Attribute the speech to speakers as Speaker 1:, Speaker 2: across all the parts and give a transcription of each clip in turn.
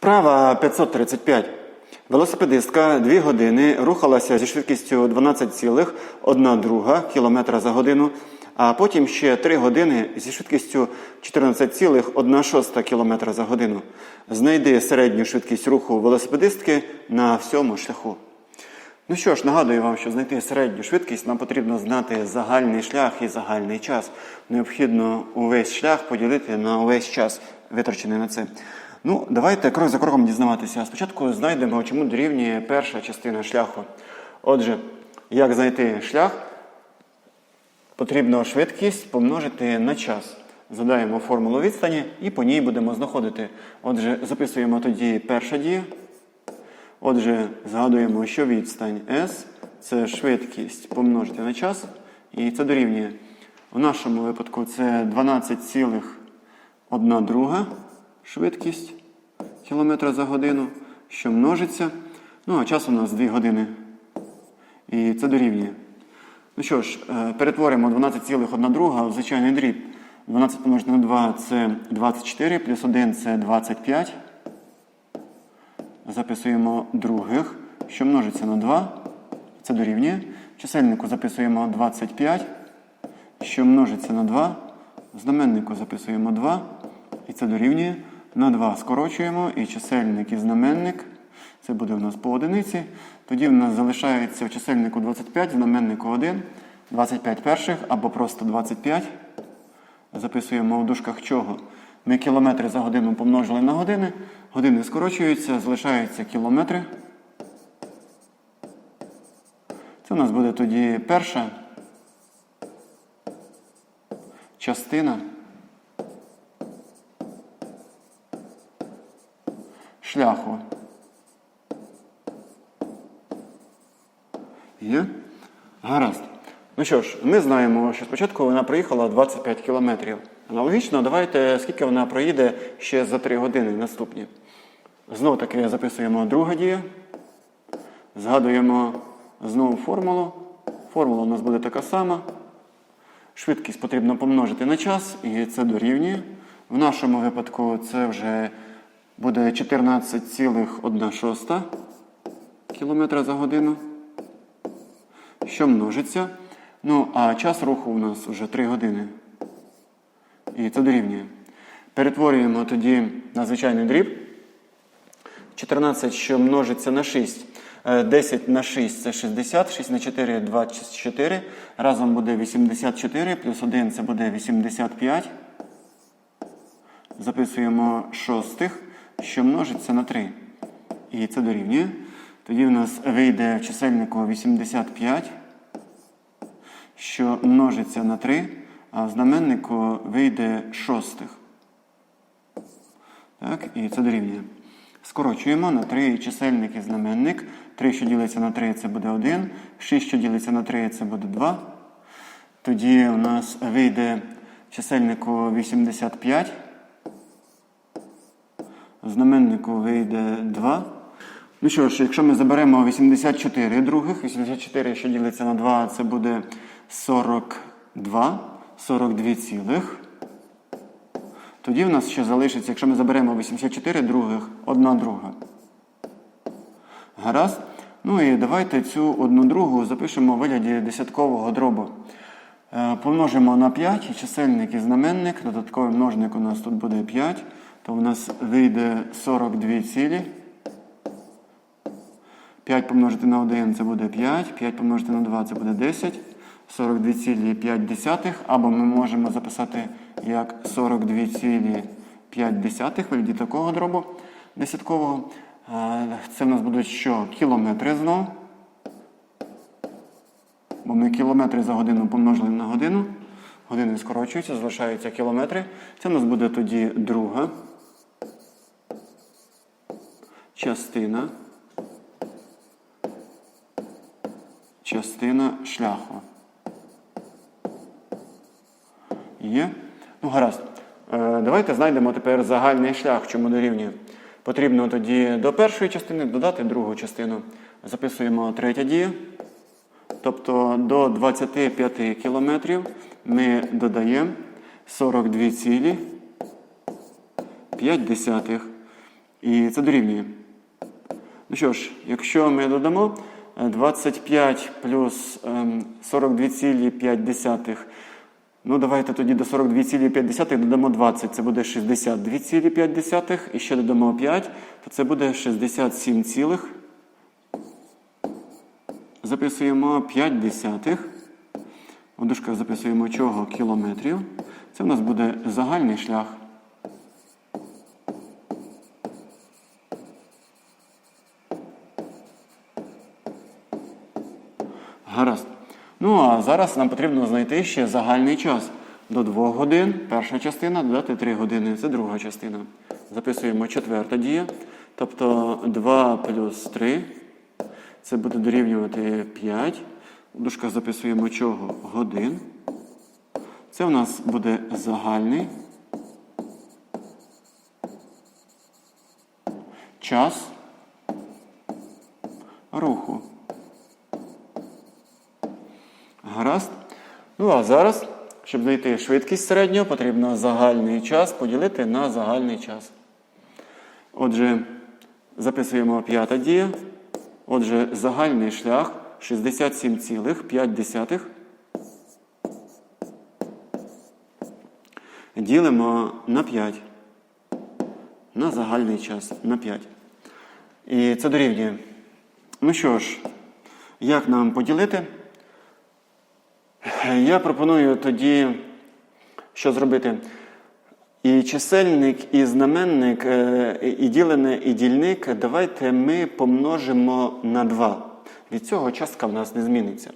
Speaker 1: Вправа 535. Велосипедистка 2 години рухалася зі швидкістю 12,1 км за годину, а потім ще 3 години зі швидкістю 14,1 км за годину. Знайди середню швидкість руху велосипедистки на всьому шляху. Ну що ж, нагадую вам, що знайти середню швидкість нам потрібно знати загальний шлях і загальний час. Необхідно увесь шлях поділити на увесь час, витрачений на це. Ну, давайте крок за кроком дізнаватися. Спочатку знайдемо, чому дорівнює перша частина шляху. Отже, як знайти шлях, потрібно швидкість помножити на час. Задаємо формулу відстані і по ній будемо знаходити. Отже, записуємо тоді перша дія. Отже, згадуємо, що відстань S це швидкість помножити на час, і це дорівнює. В нашому випадку це 12,1 друга швидкість кілометра за годину, що множиться. Ну, а час у нас 2 години. І це дорівнює. Ну що ж, е, перетворимо 12,1 друга в звичайний дріб. 12 помножити на 2 це 24, плюс 1 це 25. Записуємо других, що множиться на 2. Це дорівнює. В чисельнику записуємо 25, що множиться на 2. В знаменнику записуємо 2. І це дорівнює. На 2 скорочуємо і чисельник і знаменник. Це буде у нас по одиниці. Тоді в нас залишається в чисельнику 25, знаменнику 1, 25 перших або просто 25. Записуємо в дужках чого? Ми кілометри за годину помножили на години. Години скорочуються, залишаються кілометри. Це у нас буде тоді перша частина шляху. Є? Гаразд. Ну що ж, ми знаємо, що спочатку вона проїхала 25 кілометрів. Аналогічно, давайте, скільки вона проїде ще за 3 години наступні. Знову таки записуємо друга дія. Згадуємо знову формулу. Формула у нас буде така сама. Швидкість потрібно помножити на час, і це дорівнює. В нашому випадку це вже буде 14,1 км за годину що множиться. Ну, а час руху у нас вже 3 години. І це дорівнює. Перетворюємо тоді на звичайний дріб. 14, що множиться на 6. Е, 10 на 6 це 60, 6 на 4 24. Разом буде 84, плюс 1 це буде 85. Записуємо шостих, що множиться на 3. І це дорівнює. Тоді в нас вийде в чисельнику 85, що множиться на 3, а в знаменнику вийде шостих. Так, і це дорівнює. Скорочуємо на 3 чисельник і знаменник. 3, що ділиться на 3, це буде 1. 6, що ділиться на 3, це буде 2. Тоді у нас вийде в чисельнику 85. В знаменнику вийде 2. Ну що ж, якщо ми заберемо 84 других, 84, що ділиться на 2, це буде 42, 42 цілих. Тоді в нас ще залишиться, якщо ми заберемо 84 других, одна друга. Гаразд. Ну і давайте цю одну другу запишемо у вигляді десяткового дробу. Е, Помножимо на 5 чисельник і знаменник. Додатковий множник у нас тут буде 5, то у нас вийде 42 цілі. 5 помножити на 1 це буде 5, 5 помножити на 2 це буде 10, 42,5 десятих, або ми можемо записати як 42,5 десятих вигляді такого дробу десяткового. Е, Це в нас будуть що? Кілометри знову. Бо ми кілометри за годину помножили на годину. Години скорочуються, залишаються кілометри. Це в нас буде тоді друга частина. частина шляху. Є? Ну, гаразд. Е, Давайте знайдемо тепер загальний шлях, чому дорівнює. Потрібно тоді до першої частини додати другу частину. Записуємо третя дія. Тобто до 25 кілометрів ми додаємо 42 цілі 5 десятих. І це дорівнює. Ну що ж, якщо ми додамо е, 25 плюс ем, 42,5, ну давайте тоді до 42,5 додамо 20, це буде 62,5, і ще додамо 5, то це буде 67, цілих. записуємо 5 десятих. У дужках записуємо чого кілометрів. Це в нас буде загальний шлях. Гаразд. Ну а зараз нам потрібно знайти ще загальний час. До 2 годин перша частина, додати 3 години. Це друга частина. Записуємо четверта дія. Тобто 2 плюс 3. Це буде дорівнювати 5. У дужках записуємо чого? Годин. Це у нас буде загальний час руху. Гаразд. Ну а зараз, щоб знайти швидкість середнього, потрібно загальний час поділити на загальний час. Отже, записуємо п'ята дія. Отже, загальний шлях 67,5. Ділимо на 5. На загальний час на 5. І це дорівнює. Ну що ж, як нам поділити? Я пропоную тоді, що зробити? І чисельник, і знаменник, е, і ділене, і дільник давайте ми помножимо на 2. Від цього частка в нас не зміниться.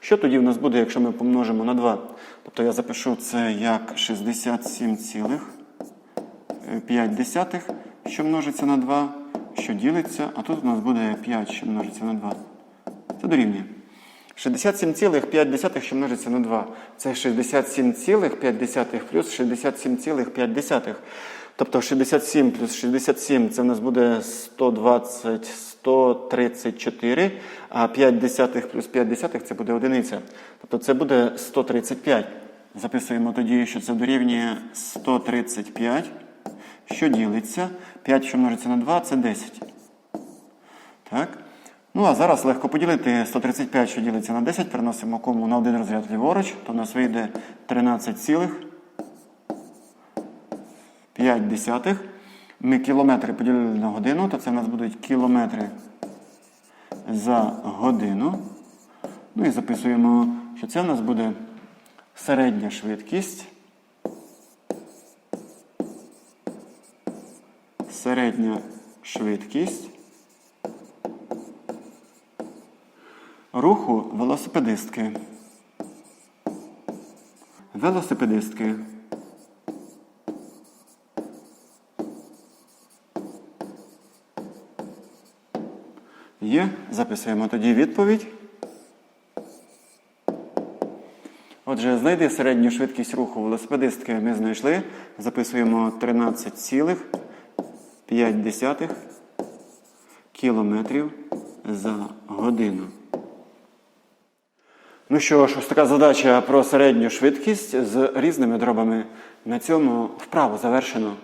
Speaker 1: Що тоді в нас буде, якщо ми помножимо на 2? Тобто я запишу це як 67,5, що множиться на 2, що ділиться, а тут у нас буде 5, що множиться на 2. Це дорівнює. 67,5, що множиться на 2. Це 67,5 плюс 67,5. Тобто 67 плюс 67 це в нас буде 120, 134, а 5 десятих плюс 5 десятих це буде одиниця. Тобто це буде 135. Записуємо тоді, що це дорівнює 135, що ділиться. 5, що множиться на 2, це 10. Так? Ну, а зараз легко поділити 135, що ділиться на 10, переносимо кому на один розряд ліворуч, то в нас вийде 13,5 десятих. Ми кілометри поділили на годину, то це в нас будуть кілометри за годину. Ну і записуємо, що це в нас буде середня швидкість. Середня швидкість. Руху велосипедистки. Велосипедистки. Є. Записуємо тоді відповідь. Отже, знайди середню швидкість руху велосипедистки ми знайшли. Записуємо 13,5 кілометрів за годину. Ну що ж, ось така задача про середню швидкість з різними дробами. На цьому вправо завершено.